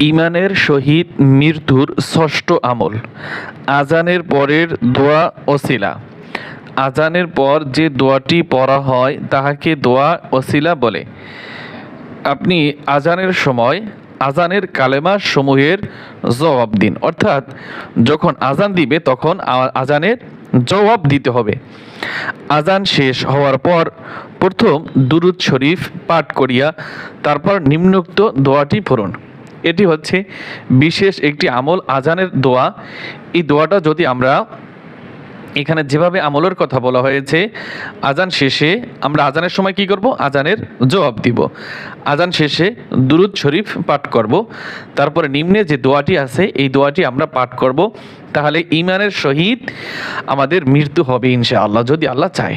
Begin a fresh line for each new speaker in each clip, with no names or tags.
ইমানের সহিত মৃত্যুর ষষ্ঠ আমল। আজানের পরের দোয়া ওসিলা। আজানের পর যে দোয়াটি পড়া হয়, তাহাকে দোয়া ওসিলা বলে। আপনি আজানের সময় আজানের কালেমা সমূহের জবাব দিন। অর্থাৎ, যখন আজান দিবে, তখন আজানের জবাব দিতে হবে। আজান শেষ হওয়ার পর প্রথম দুরুদ শরীফ পাঠ করিয়া, তারপর নিম্নোক্ত দোয়াটি পড়ুন। এটি হচ্ছে বিশেষ একটি আমল, আজানের দোয়া। এই দোয়াটা যদি আমরা এখানে যেভাবে আমলের কথা বলা হয়েছে, আজান শেষে আমরা আজানের সময় কি করব? আজানের জবাব দিব। আজান শেষে দুরুদ শরীফ পাঠ করব। তারপরে নিম্নে যে দোয়াটি আছে, এই দোয়াটি আমরা পাঠ করব। তাহলে ইমানের সহিত আমাদের মৃত্যু হবে ইনশাআল্লাহ, যদি আল্লাহ চায়।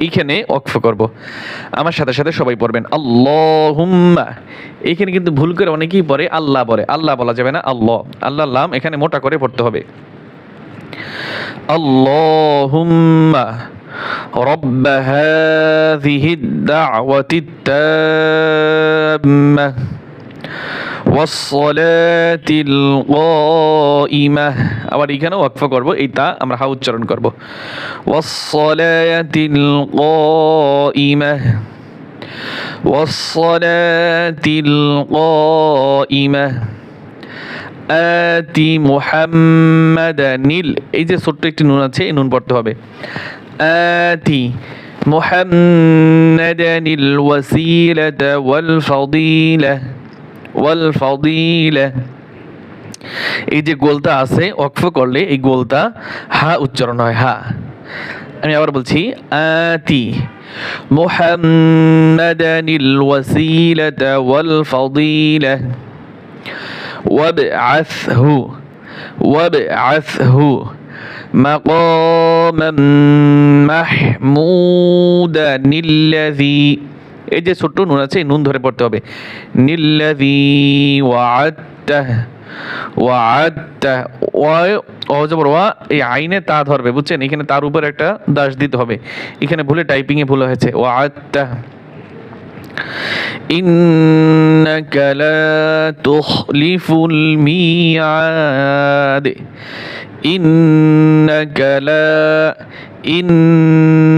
এইখানে অক্ফ করব আমার সাথে সাথে সবাই পড়বেন আল্লাহুম্মা এইখানে কিন্তু ভুল করে অনেকেই পড়ে আল্লাহ বলে আল্লাহ বলা যাবে না আল্লাহ আল্লাহ লাম এখানে মোটা করে পড়তে হবে আল্লাহুম্মা رب هذه الدعوة التامة والصلاة القائمة আবার এখানে ওয়াকফা করব এই তা আমরা হা উচ্চারণ করব والصلاة القائمة والصلاة القائمة আতি মুহাম্মাদানিল এই যে ছোট্ট একটি নুন আছে এই নুন পড়তে হবে আতি মুহাম্মাদানিল ওয়াসিলাতা ওয়াল ফাদিলা ওয়াল ফাদিলা এই যে গোলটা আছে অক্ফ করলে এই গোলটা হা উচ্চারণ হয় হা আমি আবার বলছি আতি মুহাম্মাদানিল ওয়াসিলাতা ওয়াল ফাদিলা وابعثه وابعثه مقاما محمودا الذي এই যে ছোট্ট নুন আছে এই নুন ধরে পড়তে হবে নিল্লাযী ওয়াআদতা ওয়াআদতা ওয়া ও জবর ওয়া এই আইনে তা ধরবে বুঝছেন এখানে তার উপর একটা দাস দিতে হবে এখানে ভুলে টাইপিং এ ভুল হয়েছে ওয়াআদতা إنك لا تخلف الميعاد إنك لا ইন্না